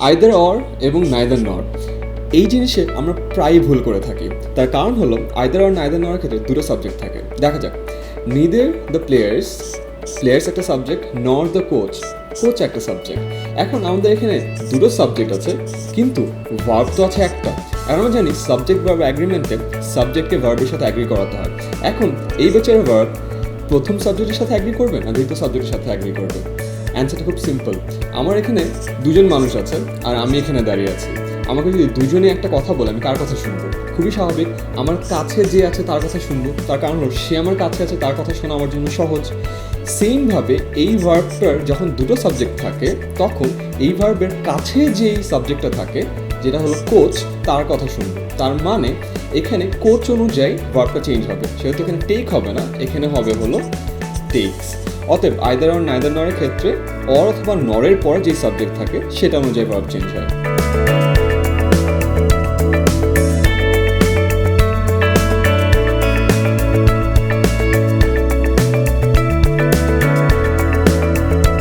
Either or এবং neither নর এই জিনিসে আমরা প্রায়ই ভুল করে থাকি। তার কারণ হলো আইদার অর নাইদার নরের ক্ষেত্রে দুটো সাবজেক্ট থাকে। দেখা যাক। নিদের দ্য প্লেয়ার্স প্লেয়ার্স একটা subject nor the coach coach একটা সাবজেক্ট এখন আমাদের এখানে দুটো সাবজেক্ট আছে, কিন্তু ভার্ব তো আছে একটা। আর আমরা জানি সাবজেক্ট ভার্ব অ্যাগ্রিমেন্টে সাবজেক্টকে ভার্বের সাথে অ্যাগ্রি করাতে হয়। এখন এই বেচারা ভার্ব প্রথম সাবজেক্টের সাথে অ্যাগ্রি করবে না দ্বিতীয় সাবজেক্টের সাথে অ্যাগ্রি করবে? অ্যান্সারটা খুব সিম্পল। আমার এখানে দুজন মানুষ আছে আর আমি এখানে দাঁড়িয়ে আছি। আমাকে যদি দুজনে একটা কথা বলে, আমি কার কথা শুনব। খুবই স্বাভাবিক, আমার কাছে যে আছে তার কথা শুনব। তার কারণ হলো, সে আমার কাছে আছে, তার কথা শোনা আমার জন্য সহজ। সেমভাবে এই ভার্বটার যখন দুটো সাবজেক্ট থাকে, তখন এই ভার্বের কাছে যেই সাবজেক্টটা থাকে, যেটা হলো কোচ তার কথা শুনব। তার মানে এখানে কোচ অনুযায়ী ভার্বটা চেঞ্জ হবে। সেহেতু এখানে টেক হবে না, এখানে হবে হলো টেক্স অতএব আয়দার অর নাইদার নরের ক্ষেত্রে অর অথবা নরের পরে যে সাবজেক্ট থাকে, সেটা অনুযায়ী ভার্ব চেঞ্জ হয়।